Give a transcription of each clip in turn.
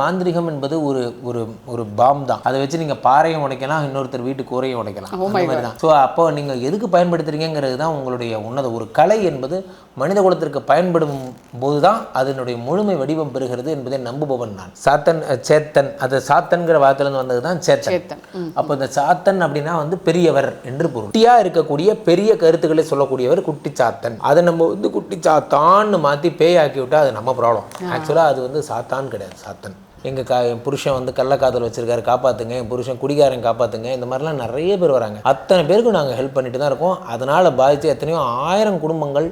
மாந்திரிகம் என்பது ஒரு ஒரு ஒரு பாம் தான். அதை வச்சு நீங்கள் பாறையும் உடைக்கலாம் இன்னொருத்தர் வீட்டு கூரையும் உடைக்கலாம். Oh அந்த மாதிரி தான். ஸோ அப்போ நீங்கள் எதுக்கு பயன்படுத்துறீங்கிறது தான் உங்களுடைய உன்னத ஒரு கலை என்பது மனித குலத்திற்கு பயன்படும் போது தான் அதனுடைய முழுமை வடிவம் பெறுகிறது என்பதை நம்புபவன் நான். சாத்தன் சேத்தன். அது சாத்தன்கிற வார்த்தையிலேருந்து வந்தது தான் சேத்தன். அப்போ இந்த சாத்தன் அப்படின்னா வந்து பெரியவர் என்று பொருள். குட்டியா இருக்கக்கூடிய பெரிய கருத்துக்களை சொல்லக்கூடியவர் குட்டி சாத்தன். அதை நம்ம வந்து குட்டி சாத்தான்னு மாற்றி பேயாக்கி விட்டா அது நம்ம ப்ராப்ளம் ஆக்சுவலாக அது வந்து சாத்தான் கிடையாது சாத்தன். எங்கள் கா என் புருஷன் வந்து கள்ளக்காதல் வச்சுருக்காரு காப்பாற்றுங்க என் புருஷன் குடிகாரன் காப்பாற்றுங்க இந்த மாதிரிலாம் நிறைய பேர் வராங்க. அத்தனை பேருக்கும் நாங்கள் ஹெல்ப் பண்ணிட்டு தான் இருக்கோம். அதனால் பாதித்து எத்தனையோ ஆயிரம் குடும்பங்கள்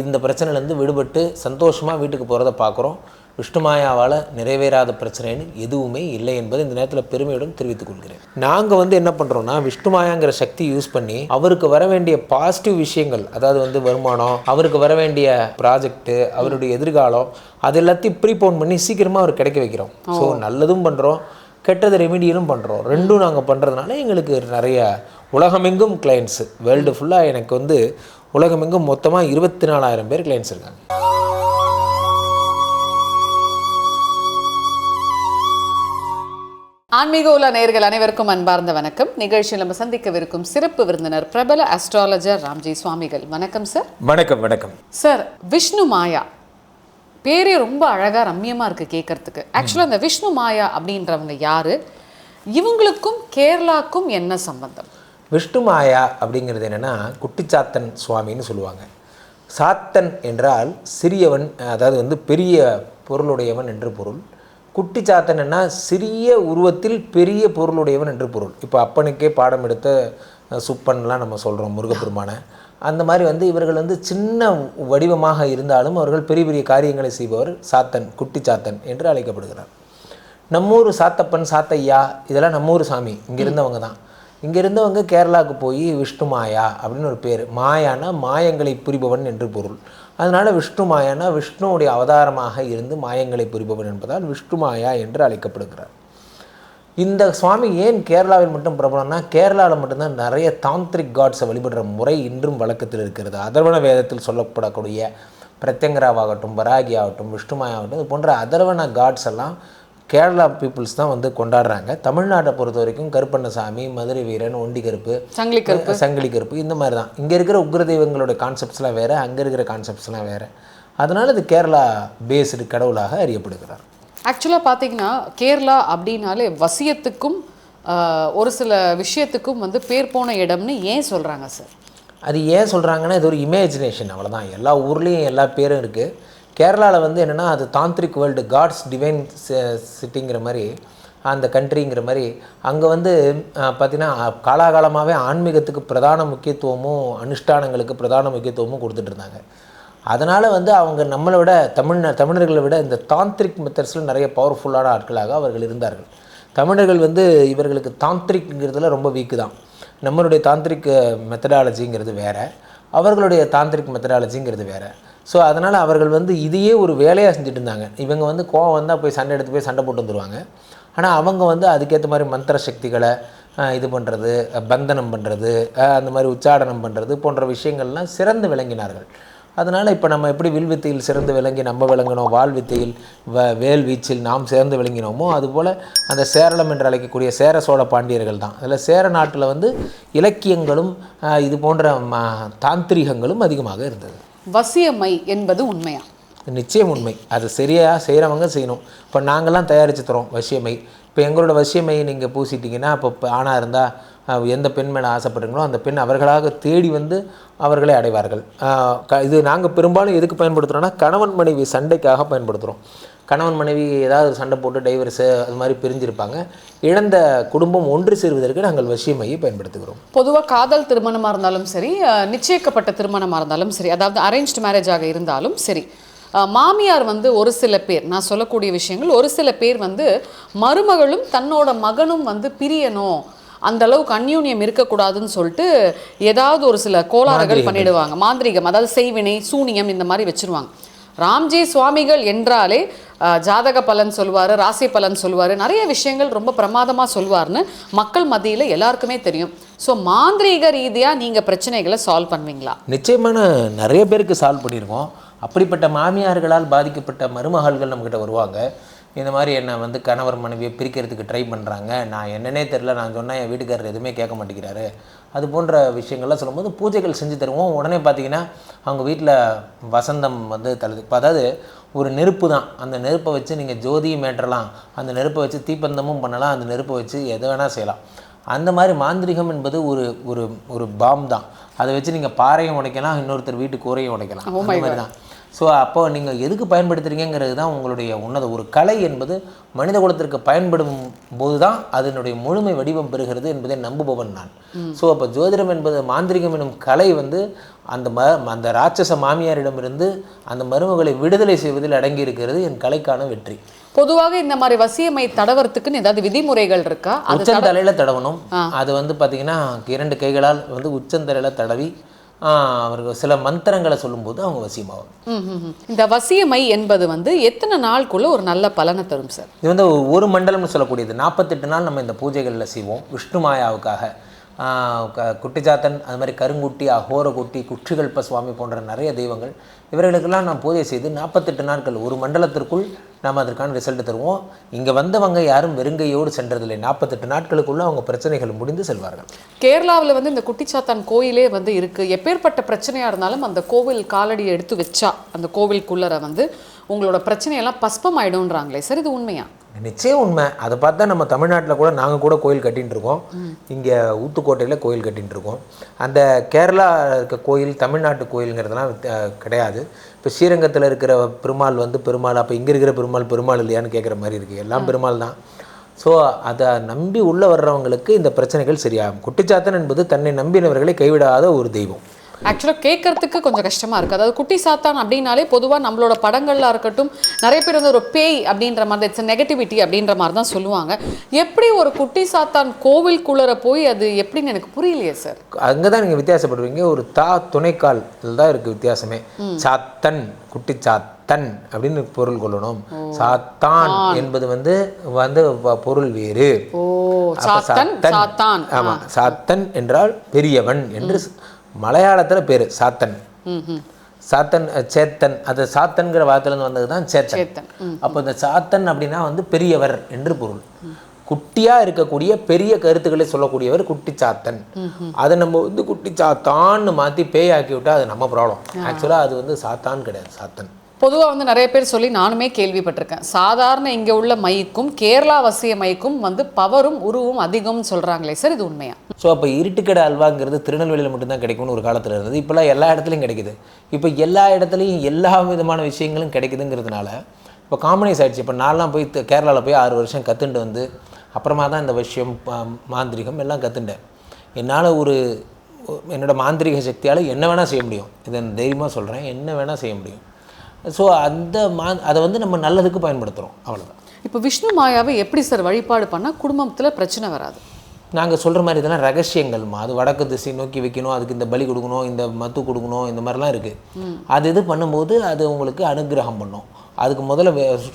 இந்த பிரச்சனையிலேருந்து விடுபட்டு சந்தோஷமாக வீட்டுக்கு போகிறத பார்க்குறோம் விஷ்ணுமாயாவால் நிறைவேறாத பிரச்சனைன்னு எதுவுமே இல்லை என்பதை இந்த நேரத்தில் பெருமையுடன் தெரிவித்துக் கொள்கிறேன். நாங்கள் வந்து என்ன பண்ணுறோம்னா விஷ்ணுமாயாங்கிற சக்தி யூஸ் பண்ணி அவருக்கு வர வேண்டிய பாசிட்டிவ் விஷயங்கள் அதாவது வந்து வருமானம் அவருக்கு வர வேண்டிய ப்ராஜெக்ட்டு அவருடைய எதிர்காலம் அது எல்லாத்தையும் ப்ரீபோன் பண்ணி சீக்கிரமாக அவர் கிடைக்க வைக்கிறோம். ஸோ நல்லதும் பண்ணுறோம் கெட்டது ரெமிடியலும் பண்ணுறோம் ரெண்டும் நாங்கள் பண்ணுறதுனால எங்களுக்கு நிறைய உலகமெங்கும் கிளைண்ட்ஸு வேர்ல்டு ஃபுல்லாக எனக்கு வந்து உலகமெங்கும் மொத்தமாக இருபத்தி நாலாயிரம் பேர் கிளைண்ட்ஸ் இருக்காங்க. ஆன்மீக உலா நேயர்கள் அனைவருக்கும் அன்பார்ந்த வணக்கம். நிகழ்ச்சியில் நம்ம சந்திக்கவிருக்கும் சிறப்பு விருந்தினர் பிரபல அஸ்ட்ராலஜர் ராம்ஜி சுவாமிகள். வணக்கம் சார் வணக்கம் வணக்கம். சார் விஷ்ணு மாயா. பேரே ரொம்ப அழகா ரம்மியமா இருக்கு கேட்கறதுக்கு. ஆக்சுவலாக இந்த விஷ்ணு மாயா அப்படின்றவங்க யாரு? இவங்களுக்கும் கேரளாக்கும் என்ன சம்பந்தம்? விஷ்ணு மாயா அப்படிங்கிறது என்னென்னா குட்டிச்சாத்தன் சுவாமின்னு சொல்லுவாங்க. சாத்தன் என்றால் சிறியவன் அதாவது வந்து பெரிய பொருளுடையவன் என்று பொருள். குட்டிச்சாத்தன்னா சிறிய உருவத்தில் பெரிய பொருளுடையவன் என்று பொருள். இப்போ அப்பனுக்கே பாடம் எடுத்த சுப்பன்லாம் நம்ம சொல்கிறோம் முருகப்பெருமானை. அந்த மாதிரி வந்து இவர்கள் வந்து சின்ன வடிவமாக இருந்தாலும் அவர்கள் பெரிய பெரிய காரியங்களை செய்பவர் சாத்தன் குட்டிச்சாத்தன் என்று அழைக்கப்படுகிறார். நம்மூர் சாத்தப்பன் சாத்தையா இதெல்லாம் நம்மூர் சாமி. இங்கே இருந்தவங்க தான். இங்கே இருந்தவங்க கேரளாவுக்கு போய் விஷ்ணு மாயா அப்படின்னு ஒரு பேர். மாயானா மாயங்களை புரிபவன் என்று பொருள். அதனால் விஷ்ணு மாயானா விஷ்ணுவுடைய அவதாரமாக இருந்து மாயங்களை புரிபவன் என்பதால் விஷ்ணு மாயா என்று அழைக்கப்படுகிறார். இந்த சுவாமி ஏன் கேரளாவில் மட்டும் பிரபலம்னா கேரளாவில் மட்டும்தான் நிறைய தாந்திரிக் காட்ஸை வழிபடுற முறை இன்றும் வழக்கத்தில் இருக்கிறது. அதர்வண வேதத்தில் சொல்லப்படக்கூடிய பிரத்யங்கராவாகட்டும் வராகி ஆகட்டும் விஷ்ணுமாயாகட்டும் இது போன்ற அதர்வண காட்ஸ் எல்லாம் கேரளா பீப்புள்ஸ் தான் வந்து கொண்டாடுறாங்க. தமிழ்நாட்டை பொறுத்த வரைக்கும் கருப்பண்ணசாமி மதுரை வீரன் ஒண்டி கருப்பு சங்கிலி கருப்பு. சங்கிலி கருப்பு இந்த மாதிரி தான். இங்கே இருக்கிற உக்ர தெய்வங்களோட கான்செப்ட்ஸ்லாம் வேறு அங்கே இருக்கிற கான்செப்ட்ஸ்லாம் வேறு. அதனால் இது கேரளா பேஸ்டு கடவுளாக அறியப்படுகிறார். ஆக்சுவலாக பார்த்தீங்கன்னா கேரளா அப்படின்னாலே வசியத்துக்கும் ஒரு சில விஷயத்துக்கும் வந்து பேர் போன இடம்னு ஏன் சொல்றாங்க சார் அது ஏன் சொல்கிறாங்கன்னா இது ஒரு இமேஜினேஷன் அவ்வளவுதான். எல்லா ஊர்லேயும் எல்லா பேரும் இருக்குது கேரளாவில் வந்து என்னென்னா அது தாந்திரிக் வேர்ல்டு காட்ஸ் டிவைன் சிட்டிங்கிற மாதிரி அந்த கண்ட்ரிங்கிற மாதிரி அங்கே வந்து பார்த்திங்கன்னா காலாகாலமாகவே ஆன்மீகத்துக்கு பிரதான முக்கியத்துவமும் அனுஷ்டானங்களுக்கு பிரதான முக்கியத்துவமும் கொடுத்துட்ருந்தாங்க அதனால் வந்து அவங்க நம்மளை விட தமிழ் தமிழர்களை விட இந்த தாந்திரிக் மெத்தட்ஸில் நிறைய பவர்ஃபுல்லான ஆட்களாக அவர்கள் இருந்தார்கள். தமிழர்கள் வந்து இவர்களுக்கு தாந்திரிக்ங்கிறதுல ரொம்ப வீக்கு தான். நம்மளுடைய தாந்திரிக் மெத்தடாலஜிங்கிறது வேறு. அவர்களுடைய தாந்திரிக் மெத்தடாலஜிங்கிறது வேறு. ஸோ அதனால் அவர்கள் வந்து இதையே ஒரு வேலையாக செஞ்சுட்டு இருந்தாங்க இவங்க வந்து கோவம் வந்தால் போய் சண்டை எடுத்து போய் சண்டை போட்டு வந்துடுவாங்க ஆனால் அவங்க வந்து அதுக்கேற்ற மாதிரி மந்திர சக்திகளை இது பண்ணுறது பந்தனம் பண்ணுறது அந்த மாதிரி உச்சாடனம் பண்ணுறது போன்ற விஷயங்கள்லாம் சிறந்து விளங்கினார்கள். அதனால் இப்போ நம்ம எப்படி வில் வித்தையில் சிறந்து விளங்கி நம்ம விளங்கினோம் வாழ்வித்தையில் வ வேல் வீச்சில் நாம் சிறந்து விளங்கினோமோ அதுபோல் அந்த சேரளம் என்று அழைக்கக்கூடிய சேர சோழ பாண்டியர்கள் தான். அதில் சேர நாட்டில் வந்து இலக்கியங்களும் இது போன்ற ம- தாந்திரிகங்களும் அதிகமாக இருந்தது. வசியமை என்பது உண்மையா? நிச்சயம் உண்மை. அது சரியாக செய்கிறவங்க செய்யணும். இப்போ நாங்கள்லாம் தயாரித்து தரோம் வசியமை. இப்போ எங்களோட வசியமையை நீங்கள் பூசிட்டிங்கன்னா இப்போ ஆணாக இருந்தால் எந்த பெண் மேலே ஆசைப்படுறீங்களோ அந்த பெண் அவர்களாக தேடி வந்து அவர்களை அடைவார்கள். க- இது நாங்கள் பெரும்பாலும் எதுக்கு பயன்படுத்துகிறோன்னா கணவன் மனைவி சண்டைக்காக பயன்படுத்துகிறோம் கணவன் மனைவி ஏதாவது சண்டை போட்டு டைவர்ஸு அது மாதிரி பிரிஞ்சிருப்பாங்க. இழந்த குடும்பம் ஒன்று சேருவதற்கு நாங்கள் வசியமையை பயன்படுத்துகிறோம். பொதுவா காதல் திருமணமா இருந்தாலும் சரி நிச்சயிக்கப்பட்ட திருமணமா இருந்தாலும் சரி அதாவது அரேஞ்ச்டு மேரேஜாக இருந்தாலும் சரி மாமியார் வந்து ஒரு சில பேர் நான் சொல்லக்கூடிய விஷயங்கள் ஒரு சில பேர் வந்து மருமகளும் தன்னோட மகனும் வந்து பிரியணும் அந்த அளவுக்கு அந்யூன்யம் இருக்கக்கூடாதுன்னு சொல்லிட்டு ஏதாவது ஒரு சில கோளாறுகள் பண்ணிடுவாங்க. மாந்திரிகம் அதாவது செய்வினை சூனியம் இந்த மாதிரி வச்சிருவாங்க. ராம்ஜி சுவாமிகள் என்றாலே ஜாதக பலன் சொல்லுவார் ராசி பலன் சொல்லுவார் நிறைய விஷயங்கள் ரொம்ப பிரமாதமாக சொல்வார்னு மக்கள் மத்தியில் எல்லாருக்குமே தெரியும். ஸோ மாந்திரீக ரீதியாக நீங்கள் பிரச்சனைகளை சால்வ் பண்ணுவீங்களா? நிச்சயமான நிறைய பேருக்கு சால்வ் பண்ணியிருக்கோம் அப்படிப்பட்ட மாமியார்களால் பாதிக்கப்பட்ட மருமகள்கள் நம்மக்கிட்ட வருவாங்க. இந்த மாதிரி என்னை வந்து கணவர் மனைவியை பிரிக்கிறதுக்கு ட்ரை பண்ணுறாங்க நான் என்னன்னே தெரில நான் சொன்னால் என் வீட்டுக்காரர் எதுவுமே கேட்க மாட்டேங்கிறாரு. அது போன்ற விஷயங்கள்லாம் சொல்லும்போது பூஜைகள் செஞ்சு தருவோம். உடனே பார்த்தீங்கன்னா அவங்க வீட்டில் வசந்தம் வந்து தழுது இப்போ அதாவது ஒரு நெருப்பு தான். அந்த நெருப்பை வச்சு நீங்கள் ஜோதியும் ஏற்றலாம் அந்த நெருப்பை வச்சு தீப்பந்தமும் பண்ணலாம். அந்த நெருப்பை வச்சு எதை வேணால் செய்யலாம். அந்த மாதிரி மாந்திரிகம் என்பது ஒரு ஒரு ஒரு பாம் தான். அதை வச்சு நீங்கள் பாறையும் உடைக்கலாம். இன்னொருத்தர் வீட்டு கூரையும் உடைக்கலாம். Oh அந்த மாதிரி தான். ஸோ அப்போ நீங்கள் எதுக்கு பயன்படுத்துறீங்கிறது தான் உங்களுடைய உன்னத ஒரு கலை என்பது மனித குலத்திற்கு பயன்படும் போது தான் அதனுடைய முழுமை வடிவம் பெறுகிறது என்பதை நம்புபவன் நான். ஸோ அப்போ ஜோதிடம் என்பது மாந்திரிகம் எனும் கலை வந்து அந்த ம அந்த ராட்சச மாமியாரிடமிருந்து அந்த மருமகளை விடுதலை செய்வதில் அடங்கி இருக்கிறது என் கலைக்கான வெற்றி. பொதுவாக இந்த மாதிரி வசியமை தடவறதுக்குன்னு ஏதாவது விதிமுறைகள் இருக்கா? உச்சந்தலையில தடவணும். அது வந்து பார்த்தீங்கன்னா இரண்டு கைகளால் வந்து உச்சந்தலையில தடவி ஆஹ், அவருக்கு சில மந்திரங்களை சொல்லும்போது அவங்க வசியமாகும். இந்த வசியமை என்பது வந்து எத்தனை நாளுக்குள்ள ஒரு நல்ல பலனை தரும் சார்? இது வந்து ஒரு மண்டலம்னு சொல்லக்கூடியது. நாற்பத்தெட்டு நாள் நம்ம இந்த பூஜைகளில் செய்வோம். விஷ்ணு மாயாவுக்காக. குட்டிச்சாத்தன் அது மாதிரி கருங்குட்டி அகோரகுட்டி குற்றிகல்ப சுவாமி போன்ற நிறைய தெய்வங்கள். இவர்களுக்கெல்லாம் நாம் பூஜை செய்து நாற்பத்தெட்டு நாட்கள் ஒரு மண்டலத்திற்குள் நாம் அதற்கான ரிசல்ட் தருவோம். இங்கே வந்தவங்க யாரும் வெறுங்கையோடு சென்றதில்லை. நாற்பத்தெட்டு நாட்களுக்குள்ளே அவங்க பிரச்சனைகள் முடிந்து செல்வார்கள். கேரளாவில் வந்து இந்த குட்டிச்சாத்தான் கோயிலே வந்து இருக்குது எப்பேற்பட்ட பிரச்சனையாக இருந்தாலும் அந்த கோவில் காலடியை எடுத்து வச்சா அந்த கோவிலுக்குள்ளர வந்து உங்களோட பிரச்சனையெல்லாம் பஸ்பம் ஆயிடும்ன்றாங்களே சார் இது உண்மையா? நிச்சயம் உண்மை. அதை பார்த்தா நம்ம தமிழ்நாட்டில் கூட நாங்கள் கூட கோயில் கட்டின்னு இருக்கோம். இங்கே ஊத்துக்கோட்டையில் கோயில் கட்டின்னு இருக்கோம். அந்த கேரளா இருக்க கோயில் தமிழ்நாட்டு கோயிலுங்கிறதுலாம் கிடையாது. இப்போ ஸ்ரீரங்கத்தில் இருக்கிற பெருமாள் வந்து பெருமாள் அப்போ இங்கே இருக்கிற பெருமாள் பெருமாள் இல்லையான்னு கேட்குற மாதிரி இருக்குது எல்லாம் பெருமாள் தான். ஸோ அதை நம்பி உள்ளே வர்றவங்களுக்கு இந்த பிரச்சனைகள் சரியாகும். குட்டிச்சாத்தன் என்பது தன்னை நம்பினவர்களை கைவிடாத ஒரு தெய்வம். ஆக்சுவலாக கேட்கறதுக்கு கொஞ்சம் கஷ்டமா இருக்கு. அதாவது குட்டி சாத்தான் அப்படின்னாலே பொதுவாக நம்மளோட படங்கள்ல இருக்கட்டும் நிறைய பேர் வந்து ஒரு பேய் அப்படின்ற மாதிரி இட்ஸ் நெகட்டிவிட்டி அப்படின்ற மாதிரி தான் சொல்லுவாங்க. எப்படி ஒரு குட்டி சாத்தான் கோவிலுக்குள்ளர போய் அது எப்படின்னு எனக்கு புரியலையே சார் அங்கே தான் நீங்கள் வித்தியாசப்படுவீங்க. ஒரு தா துணைக்கால் இதில் தான் இருக்குது வித்தியாசமே. சாத்தன் குட்டி சாத்தன் அப்படின்னு பொருள் கொள்ளணும். சாத்தான் என்பது வந்து வந்து பொருள் வேறு. சாத்தான் ஆமா. சாத்தன் என்றால் பெரியவன் என்று மலையாளத்துல பேரு சாத்தன். சாத்தன் சேத்தன். அது சாத்தன்கிற வார்த்தையிலேருந்து வந்தது தான் சேத்தன். அப்போ இந்த சாத்தன் அப்படின்னா வந்து பெரியவர் என்று பொருள். குட்டியா இருக்கக்கூடிய பெரிய கருத்துக்களை சொல்லக்கூடியவர் குட்டி சாத்தன். அதை நம்ம வந்து குட்டி சாத்தான்னு மாத்தி பேயாக்கி விட்டா அது நம்ம ப்ராப்ளம் ஆக்சுவலா அது வந்து சாத்தான் கிடையாது சாத்தன். பொதுவாக வந்து நிறைய பேர் சொல்லி நானுமே கேள்விப்பட்டிருக்கேன். சாதாரண இங்கே உள்ள மைக்கும் கேரளா வசிய மைக்கும் வந்து பவரும் உருவும் அதிகம்னு சொல்கிறாங்களே சார் இது உண்மையா? ஸோ அப்போ இருட்டுக்கடை அல்வாங்கிறது திருநெல்வேலியில் மட்டும்தான் கிடைக்கும்னு ஒரு காலத்தில் இருந்தது. இப்போல்லாம் எல்லா இடத்துலையும் கிடைக்குது. இப்போ எல்லா இடத்துலையும் எல்லா விதமான விஷயங்களும் கிடைக்குதுங்கிறதுனால இப்போ காமனைஸ் ஆகிடுச்சு இப்போ நான்லாம் போய் கேரளாவில் போய் ஆறு வருஷம் கற்றுண்டு வந்து அப்புறமா தான் இந்த விஷயம் மாந்திரிகம் எல்லாம் கற்றுண்டேன் என்னால் ஒரு என்னோடய மாந்திரிக சக்தியால் என்ன வேணால் செய்ய முடியும். இதை தைரியமாக சொல்கிறேன் என்ன வேணால் செய்ய முடியும். ஸோ அந்த மா அதை வந்து நம்ம நல்லதுக்கு பயன்படுத்துகிறோம் அவ்வளோதான் இப்போ விஷ்ணு மாயாவை எப்படி சார் வழிபாடு பண்ணா குடும்பத்துல பிரச்சனை வராது? நாங்கள் சொல்கிற மாதிரி இதெல்லாம் ரகசியங்கள்மா அது வடக்கு திசை நோக்கி வைக்கணும் அதுக்கு இந்த பலி கொடுக்கணும் இந்த மத்து கொடுக்கணும் இந்த மாதிரிலாம் இருக்குது அது இது பண்ணும்போது அது உங்களுக்கு அனுகிரகம் பண்ணும். அதுக்கு முதல்ல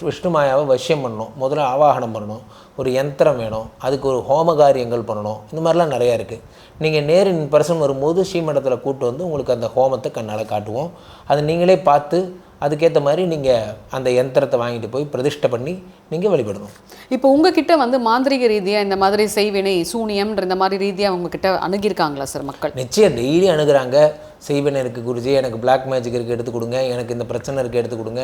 விஷ்ணு மாயாவை வசியம் பண்ணணும். முதல்ல ஆவாகனம் பண்ணணும். ஒரு யந்திரம் வேணும். அதுக்கு ஒரு ஹோம காரியங்கள் பண்ணணும். இந்த மாதிரிலாம் நிறையா இருக்குது நீங்கள் நேரு இன் பர்சன் வரும்போது ஸ்ரீமடத்தில் கூட்டு வந்து உங்களுக்கு அந்த ஹோமத்தை கண்ணால் காட்டுவோம். அதை நீங்களே பார்த்து அதுக்கேற்ற மாதிரி நீங்கள் அந்த யந்திரத்தை வாங்கிட்டு போய் பிரதிஷ்டை பண்ணி நீங்கள் வழிபடணும். இப்போ உங்ககிட்ட வந்து மாந்திரிக ரீதியா இந்த மாதிரி செய்வினை சூனியம்ன்ற இந்த மாதிரி ரீதியா உங்ககிட்ட அணுகியிருக்காங்களா சார் மக்கள்? நிச்சயம் டெய்லி அணுகுறாங்க. செய்வன இருக்குது குருஜி எனக்கு பிளாக் மேஜிக் இருக்குது எடுத்து கொடுங்க எனக்கு இந்த பிரச்சனை இருக்குது எடுத்து கொடுங்க.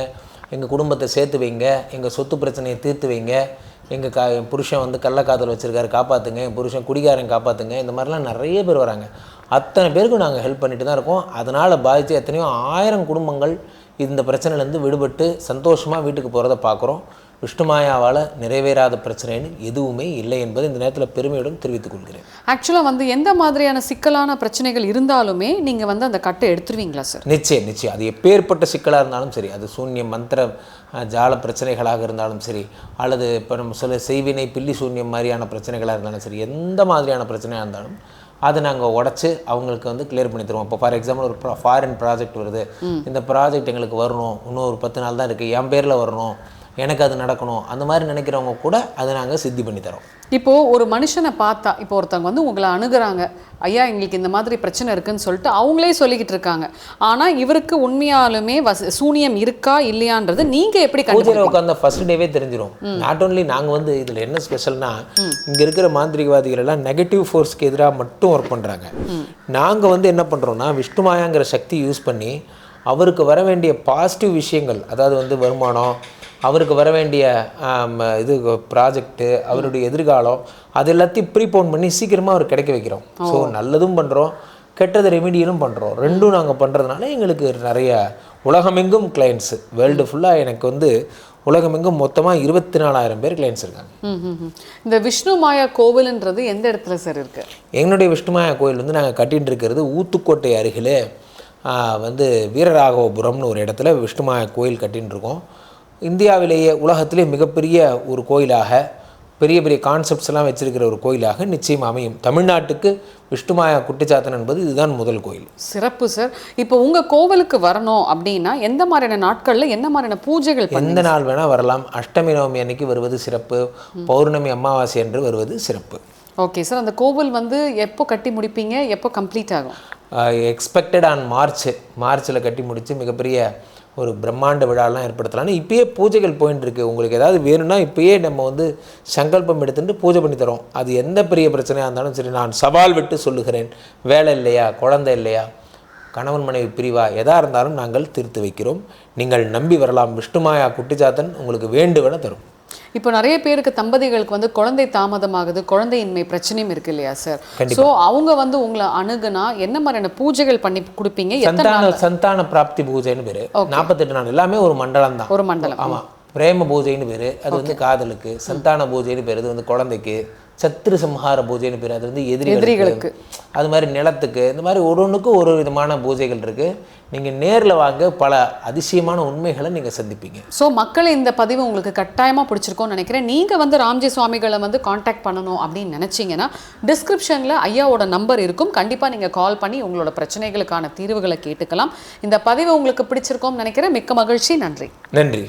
எங்கள் குடும்பத்தை சேர்த்து வைங்க எங்கள் சொத்து பிரச்சனையை தீர்த்து வைங்க. எங்கள் கா என் புருஷன் வந்து கள்ளக்காதல் வச்சுருக்காரு காப்பாற்றுங்க என் புருஷன் குடிகாரன் காப்பாற்றுங்க இந்த மாதிரிலாம் நிறைய பேர் வராங்க. அத்தனை பேருக்கும் நாங்கள் ஹெல்ப் பண்ணிட்டு தான் இருக்கோம். அதனால் பாதித்து எத்தனையோ ஆயிரம் குடும்பங்கள் இந்த பிரச்சனையிலேருந்து விடுபட்டு சந்தோஷமாக வீட்டுக்கு போகிறத பார்க்குறோம். விஷ்ணுமாயாவால் நிறைவேறாத பிரச்சனைன்னு எதுவுமே இல்லை என்பதை இந்த நேரத்தில் பெருமையுடன் தெரிவித்துக் கொள்கிறேன். ஆக்சுவலாக வந்து எந்த மாதிரியான சிக்கலான பிரச்சனைகள் இருந்தாலுமே நீங்க வந்து அந்த கட்டை எடுத்துருவீங்களா சார் நிச்சயம் நிச்சயம். அது எப்பேற்பட்ட சிக்கலாக இருந்தாலும் சரி அது சூன்யம் மந்திர ஜால பிரச்சனைகளாக இருந்தாலும் சரி அல்லது இப்போ நம்ம சொல்ல செய்வினை பில்லி சூன்யம் மாதிரியான பிரச்சனைகளாக இருந்தாலும் சரி எந்த மாதிரியான பிரச்சனையாக இருந்தாலும் அதை நாங்கள் உடச்சி அவங்களுக்கு வந்து கிளியர் பண்ணி தருவோம். இப்போ ஃபார் எக்ஸாம்பிள் ஒரு ஃபாரின் ப்ராஜெக்ட் வருது. இந்த ப்ராஜெக்ட் எங்களுக்கு வரணும். இன்னும் ஒரு பத்து நாள் தான் இருக்குது என் பேரில் வரணும். எனக்கு அது நடக்கணும். அந்த மாதிரி நினைக்கிறவங்க கூட அதை நாங்கள் சித்தி பண்ணி தரோம். இப்போ ஒரு மனுஷனை பார்த்தா இப்போ ஒருத்தவங்க வந்து உங்களை அணுகுறாங்க. ஐயா எங்களுக்கு இந்த மாதிரி பிரச்சனை இருக்குன்னு சொல்லிட்டு அவங்களே சொல்லிக்கிட்டு இருக்காங்க. ஆனா இவருக்கு உண்மையாலுமே வச சூனியம் இருக்கா இல்லையான்றது நீங்க எப்படி பூஜையில் உட்காந்த ஃபர்ஸ்ட் டேவே தெரிஞ்சிடும் நாட் ஓன்லி நாங்கள் வந்து இதில் என்ன ஸ்பெஷல்னா இங்கே இருக்கிற மாந்திரிகவாதிகள் எல்லாம் நெகட்டிவ் ஃபோர்ஸ்க்கு எதிராக மட்டும் ஒர்க் பண்ணுறாங்க நாங்கள் வந்து என்ன பண்ணுறோம்னா விஷ்ணுமாயாங்கிற சக்தி யூஸ் பண்ணி அவருக்கு வர வேண்டிய பாசிட்டிவ் விஷயங்கள் அதாவது வந்து வருமானம் அவருக்கு வர வேண்டிய இது ப்ராஜெக்ட்டு அவருடைய எதிர்காலம் அது எல்லாத்தையும் ப்ரீபோன் பண்ணி சீக்கிரமாக அவர் கிடைக்க வைக்கிறோம். ஸோ நல்லதும் பண்ணுறோம் கெட்டது ரெமிடியலும் பண்ணுறோம் ரெண்டும் நாங்கள் பண்ணுறதுனால எங்களுக்கு நிறைய உலகமெங்கும் கிளைண்ட்ஸு வேர்ல்டு ஃபுல்லாக எனக்கு வந்து உலகமெங்கும் மொத்தமாக இருபத்தி நாலாயிரம் பேர் கிளைண்ட்ஸ் இருக்காங்க. இந்த விஷ்ணு மாயா கோவில்ன்றது எந்த இடத்துல சார் இருக்கு? எங்களுடைய விஷ்ணுமாயா கோயில் வந்து நாங்கள் கட்டிட்டு இருக்கிறது ஊத்துக்கோட்டை அருகில் வந்து வீரராகவபுரம்னு ஒரு இடத்துல விஷ்ணுமாயா கோயில் கட்டின்னு இருக்கோம். இந்தியாவிலேயே உலகத்திலே மிகப்பெரிய ஒரு கோயிலாக பெரிய பெரிய கான்செப்ட்ஸ் எல்லாம் வச்சிருக்கிற ஒரு கோயிலாக நிச்சயம் அமையும். தமிழ்நாட்டுக்கு விஷ்ணுமாயா குட்டிச்சாத்தன் என்பது இதுதான் முதல் கோயில். சிறப்பு சார் இப்போ உங்க கோவிலுக்கு வரணும் அப்படின்னா எந்த மாதிரியான நாட்கள்ல என்ன மாதிரியான பூஜைகள் எந்த நாள் வேணால் வரலாம். அஷ்டமி நவமி அன்னைக்கு வருவது சிறப்பு. பௌர்ணமி அமாவாசை என்று வருவது சிறப்பு. ஓகே சார் அந்த கோவில் வந்து எப்போ கட்டி முடிப்பீங்க? எப்போ கம்ப்ளீட் ஆகும்? Expected on March. மார்ச்சில் கட்டி முடித்து மிகப்பெரிய ஒரு பிரம்மாண்ட விழாலாம் ஏற்படுத்தலாம்னு இப்பயே பூஜைகள் போயின்னு இருக்கு உங்களுக்கு ஏதாவது வேணும்னா இப்பயே நம்ம வந்து சங்கல்பம் எடுத்துட்டு பூஜை பண்ணி தரோம் அது எந்த பெரிய பிரச்சனையாக இருந்தாலும் சரி நான் சவால் விட்டு சொல்லுகிறேன். வேலை இல்லையா? குழந்தை இல்லையா? கணவன் மனைவி பிரிவா? எதாக இருந்தாலும் நாங்கள் தீர்த்து வைக்கிறோம். நீங்கள் நம்பி வரலாம். விஷ்ணுமாயா குட்டிச்சாத்தன் உங்களுக்கு வேண்டுவன தரும். இப்போ நிறைய பேருக்கு தம்பதிகளுக்கு வந்து குழந்தை தாமதமாகுது குழந்தையின்மை பிரச்சனையும் இருக்கு இல்லையா சார் ஸோ அவங்க வந்து உங்களை அணுகுனா என்ன மாதிரியான பூஜைகள் பண்ணி கொடுப்பீங்க? எத்தனை சந்தான நாள் சந்தான பிராப்தி பூஜைன்னு பேரு. நாற்பத்தெட்டு நாள். எல்லாமே ஒரு மண்டலம் தான் ஒரு மண்டலம். ஆமா. பிரேம பூஜைன்னு பேரு. அது வந்து காதலுக்கு. சந்தான பூஜைன்னு பேரு. அது வந்து குழந்தைக்கு. சத்ரு சம்ஹார பூஜைன்னு பேரு. அது வந்து எதிரிகளுக்கு. அது மாதிரி நிலத்துக்கு. இந்த மாதிரி ஒரு ஒன்றுக்கும் ஒரு விதமான பூஜைகள் இருக்கு. நீங்க நேர்ல வாங்க பல அதிசயமான உண்மைகளை நீங்க சந்திப்பீங்க. ஸோ மக்கள் இந்த பதிவு உங்களுக்கு கட்டாயமாக பிடிச்சிருக்கோம்னு நினைக்கிறேன். நீங்கள் வந்து ராம்ஜி சுவாமிகளை வந்து காண்டாக்ட் பண்ணணும் அப்படின்னு நினச்சிங்கன்னா டிஸ்கிரிப்ஷனில் ஐயாவோட நம்பர் இருக்கும். கண்டிப்பாக நீங்கள் கால் பண்ணி உங்களோட பிரச்சனைகளுக்கான தீர்வுகளை கேட்டுக்கலாம். இந்த பதிவு உங்களுக்கு பிடிச்சிருக்கோம்னு நினைக்கிறேன். மிக்க மகிழ்ச்சி. நன்றி. நன்றி.